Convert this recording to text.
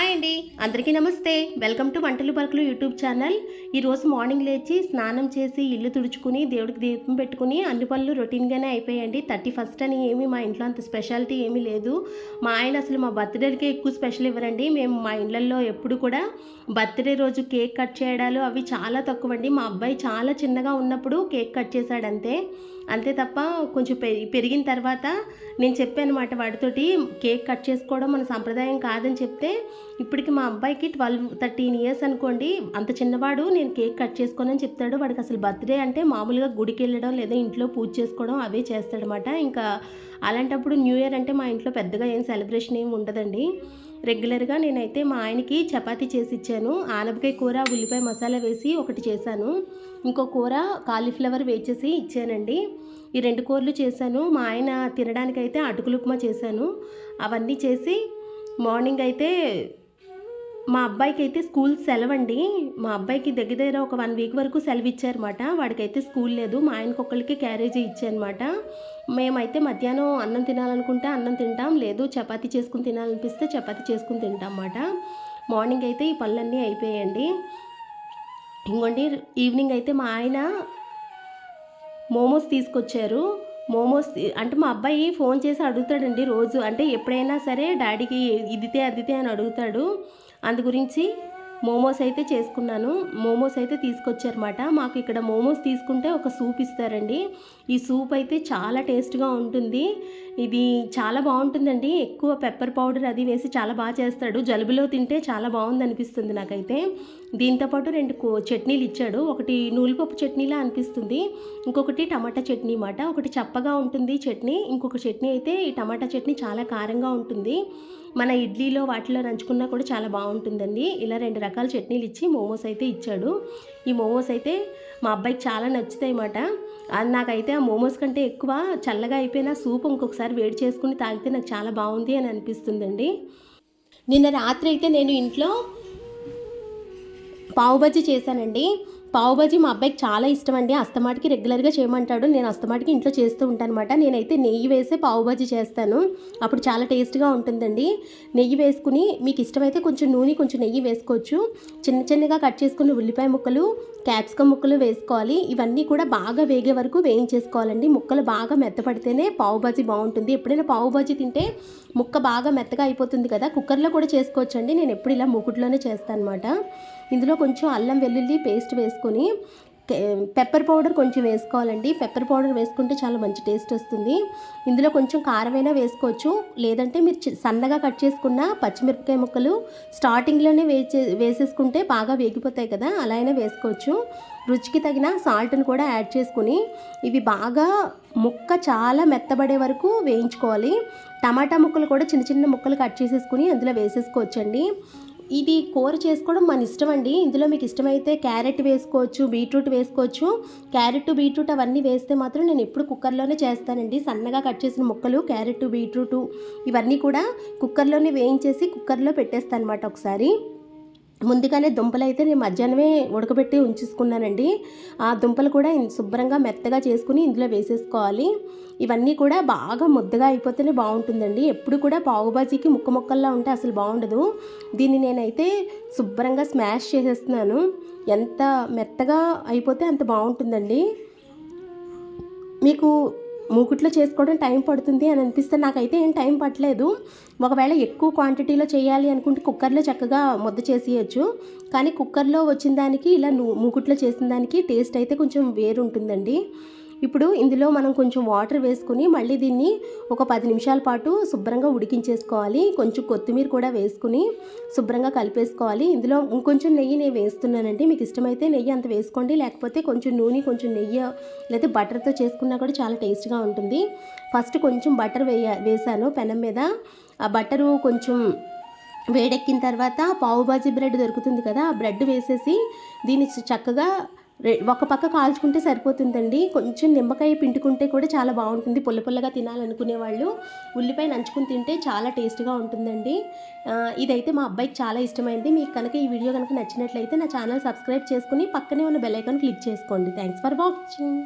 Hi అండి. అందరికీ నమస్తే. వెల్కమ్ టు వంటలు పలుకులు యూట్యూబ్ ఛానల్. ఈరోజు మార్నింగ్ లేచి స్నానం చేసి ఇల్లు తుడుచుకుని దేవుడికి దీపం పెట్టుకుని అన్ని పనులు రొటీన్గానే అయిపోయాయండి. థర్టీ ఫస్ట్ అని ఏమి మా ఇంట్లో అంత స్పెషాలిటీ ఏమీ లేదు. మా ఆయన అసలు మా బర్త్డేకి ఎక్కువ స్పెషల్ ఇవ్వరండి. మేము మా ఇళ్ళల్లో ఎప్పుడు కూడా బర్త్డే రోజు కేక్ కట్ చేయడాలు అవి చాలా తక్కువ అండి మా అబ్బాయి చాలా చిన్నగా ఉన్నప్పుడు కేక్ కట్ చేశాడంతే. అంతే తప్ప కొంచెం పెరిగిన తర్వాత నేను చెప్పాను అనమాట వాడితోటి కేక్ కట్ చేసుకోవడం మన సంప్రదాయం కాదని చెప్తే ఇప్పటికి మా అబ్బాయికి ట్వెల్వ్ థర్టీన్ ఇయర్స్ అనుకోండి. అంత చిన్నవాడు నేను కేక్ కట్ చేసుకోనని చెప్తాడు. వాడికి అసలు బర్త్డే అంటే మామూలుగా గుడికి వెళ్ళడం లేదా ఇంట్లో పూజ చేసుకోవడం అవే చేస్తాడనమాట ఇంకా అలాంటప్పుడు న్యూ ఇయర్ అంటే మా ఇంట్లో పెద్దగా ఏం సెలబ్రేషన్ ఏమి ఉండదండి. రెగ్యులర్గా నేనైతే మా ఆయనకి చపాతీ చేసి ఇచ్చాను ఆనపకాయ కూర ఉల్లిపాయ మసాలా వేసి ఒకటి చేశాను. ఇంకో కూర కాలీఫ్లవర్ వేచేసి ఇచ్చానండి. ఈ రెండు కూరలు చేశాను. మా ఆయన తినడానికైతే అటుకులు ఉప్మా చేశాను. అవన్నీ చేసి మార్నింగ్ అయితే మా అబ్బాయికి అయితే స్కూల్ సెలవండి. మా అబ్బాయికి దగ్గర దగ్గర ఒక వన్ వీక్ వరకు సెలవు ఇచ్చారన్నమాట వాడికైతే స్కూల్ లేదు. మా ఆయనకు ఒకళ్ళకి క్యారేజీ ఇచ్చారనమాట మేమైతే మధ్యాహ్నం అన్నం తినాలనుకుంటే అన్నం తింటాం. లేదు చపాతి చేసుకుని తినాలనిపిస్తే చపాతి చేసుకుని తింటాం అన్నమాట మార్నింగ్ అయితే ఈ పనులన్నీ అయిపోయాయండి. ఇంకోండి ఈవినింగ్ అయితే మా ఆయన మోమోస్ తీసుకొచ్చారు. మోమోస్ అంటే మా అబ్బాయి ఫోన్ చేసి అడుగుతాడండి రోజు. అంటే ఎప్పుడైనా సరే డాడీకి ఇదితే అదితే అని అడుగుతాడు. అందు గురించి మోమోస్ అయితే చేసుకున్నాను. మోమోస్ అయితే తీసుకొచ్చారన్నమాట. మాకు ఇక్కడ మోమోస్ తీసుకుంటే ఒక సూప్ ఇస్తారండి. ఈ సూప్ అయితే చాలా టేస్ట్గా ఉంటుంది. ఇది చాలా బాగుంటుందండి. ఎక్కువ పెప్పర్ పౌడర్ అది వేసి చాలా బాగా చేస్తాడు. జలుబులో తింటే చాలా బాగుంది అనిపిస్తుంది నాకైతే. దీంతోపాటు రెండు కో చట్నీలు ఇచ్చాడు. ఒకటి నూలుపప్పు చట్నీలా అనిపిస్తుంది. ఇంకొకటి టమాటా చట్నీ మాట. ఒకటి చప్పగా ఉంటుంది చట్నీ. ఇంకొక చట్నీ అయితే ఈ టమాటా చట్నీ చాలా కారంగా ఉంటుంది. మన ఇడ్లీలో వాటిలో నంచుకున్నా కూడా చాలా బాగుంటుందండి. ఇలా రెండు రకాల చట్నీలు ఇచ్చి మోమోస్ అయితే ఇచ్చాడు. ఈ మోమోస్ అయితే మా అబ్బాయికి చాలా నచ్చుతాయి అన్నమాట అది నాకైతే ఆ మోమోస్ కంటే ఎక్కువ చల్లగా అయిపోయిన సూప్ ఇంకొకసారి వేడి చేసుకుని తాగితే నాకు చాలా బాగుంది అని అనిపిస్తుందండి. నిన్న రాత్రి అయితే నేను ఇంట్లో పావుబజ్జీ చేశానండి. పావు మా అబ్బాయికి చాలా ఇష్టం అండి అస్తమాటికి రెగ్యులర్గా చేయమంటాడు. నేను అస్తమాటికి ఇంట్లో చేస్తూ ఉంటాను అనమాట నేనైతే నెయ్యి వేసే పావు చేస్తాను. అప్పుడు చాలా టేస్ట్గా ఉంటుందండి. నెయ్యి వేసుకుని మీకు ఇష్టమైతే కొంచెం నూనె కొంచెం నెయ్యి వేసుకోవచ్చు. చిన్న చిన్నగా కట్ చేసుకున్న ఉల్లిపాయ ముక్కలు క్యాప్సికమ్ ముక్కలు వేసుకోవాలి. ఇవన్నీ కూడా బాగా వేగే వరకు వేయించేసుకోవాలండి. ముక్కలు బాగా మెత్తపడితేనే పావుబజీ బాగుంటుంది. ఎప్పుడైనా పావుబజీ తింటే ముక్క బాగా మెత్తగా అయిపోతుంది కదా. కుక్కర్లో కూడా చేసుకోవచ్చండి. నేను ఎప్పుడు ఇలా మూకుట్లోనే చేస్తాను అనమాట ఇందులో కొంచెం అల్లం వెల్లుల్లి పేస్ట్ వేసుకొని పెప్పర్ పౌడర్ కొంచెం వేసుకోవాలండి. పెప్పర్ పౌడర్ వేసుకుంటే చాలా మంచి టేస్ట్ వస్తుంది. ఇందులో కొంచెం కారమైనా వేసుకోవచ్చు. లేదంటే మీరు చి- సన్నగా కట్ చేసుకున్న పచ్చిమిరపకాయ ముక్కలు స్టార్టింగ్లోనే వేచే వేసేసుకుంటే బాగా వేగిపోతాయి కదా అలా అయినా వేసుకోవచ్చు. రుచికి తగిన సాల్ట్ని కూడా యాడ్ చేసుకుని ఇవి బాగా ముక్క చాలా మెత్తబడే వరకు వేయించుకోవాలి. టమాటా ముక్కలు కూడా చిన్న చిన్న ముక్కలు కట్ చేసేసుకుని అందులో వేసేసుకోవచ్చండి. ఇది కూర చేసుకోవడం మన ఇష్టం అండి ఇందులో మీకు ఇష్టమైతే క్యారెట్ వేసుకోవచ్చు బీట్రూట్ వేసుకోవచ్చు. క్యారెట్ బీట్రూట్ అవన్నీ వేస్తే మాత్రం నేను ఎప్పుడు కుక్కర్లోనే చేస్తానండి. సన్నగా కట్ చేసిన ముక్కలు క్యారెట్ బీట్రూట్ ఇవన్నీ కూడా కుక్కర్లోనే వేయించేసి కుక్కర్లో పెట్టేస్తాను అనమాట ఒకసారి. ముందుగానే దుంపలు అయితే నేను మధ్యాహ్నమే ఉడకబెట్టి ఉంచేసుకున్నానండి. ఆ దుంపలు కూడా శుభ్రంగా మెత్తగా చేసుకుని ఇందులో వేసేసుకోవాలి. ఇవన్నీ కూడా బాగా ముద్దగా అయిపోతేనే బాగుంటుందండి. ఎప్పుడు కూడా పావుబాజీకి ముక్క ముక్కల్లా ఉంటే అసలు బాగుండదు. దీన్ని నేనైతే శుభ్రంగా స్మాష్ చేసేస్తున్నాను. ఎంత మెత్తగా అయిపోతే అంత బాగుంటుందండి. మీకు మూకుట్లో చేసుకోవడం టైం పడుతుంది అని అనిపిస్తే నాకైతే ఏం టైం పట్టలేదు. ఒకవేళ ఎక్కువ క్వాంటిటీలో చేయాలి అనుకుంటే కుక్కర్లో చక్కగా ముద్ద చేసేయచ్చు. కానీ కుక్కర్లో వచ్చిన దానికి ఇలా మూకుట్లో చేసిన దానికి టేస్ట్ అయితే కొంచెం వేరు ఉంటుందండి ఇప్పుడు ఇందులో మనం కొంచెం వాటర్ వేసుకుని మళ్ళీ దీన్ని ఒక పది నిమిషాల పాటు శుభ్రంగా ఉడికించేసుకోవాలి. కొంచెం కొత్తిమీర కూడా వేసుకుని శుభ్రంగా కలిపేసుకోవాలి. ఇందులో ఇంకొంచెం నెయ్యి నేను వేస్తున్నానండి. మీకు ఇష్టమైతే నెయ్యి అంత వేసుకోండి. లేకపోతే కొంచెం నూనె కొంచెం నెయ్యి లేదా బటర్తో చేసుకున్నా కూడా చాలా టేస్ట్గా ఉంటుంది. ఫస్ట్ కొంచెం బటర్ వేయ వేసాను పెనం మీద. ఆ బటరు కొంచెం వేడెక్కిన తర్వాత పావుబాజీ బ్రెడ్ దొరుకుతుంది కదా ఆ బ్రెడ్ వేసేసి దీన్ని చక్కగా ఒక పక్క కాల్చుకుంటే సరిపోతుందండి. కొంచెం నిమ్మకాయ పిండుకుంటే కూడా చాలా బాగుంటుంది. పుల్ల పుల్లగా తినాలనుకునే వాళ్ళు ఉల్లిపాయ నంచుకుని తింటే చాలా టేస్ట్గా ఉంటుందండి. ఇదైతే మా అబ్బాయికి చాలా ఇష్టమైంది. మీకు కనుక ఈ వీడియో కనుక నచ్చినట్లయితే నా ఛానల్ సబ్స్క్రైబ్ చేసుకుని పక్కనే ఉన్న బెల్ ఐకాన్ క్లిక్ చేసుకోండి. Thanks for watching.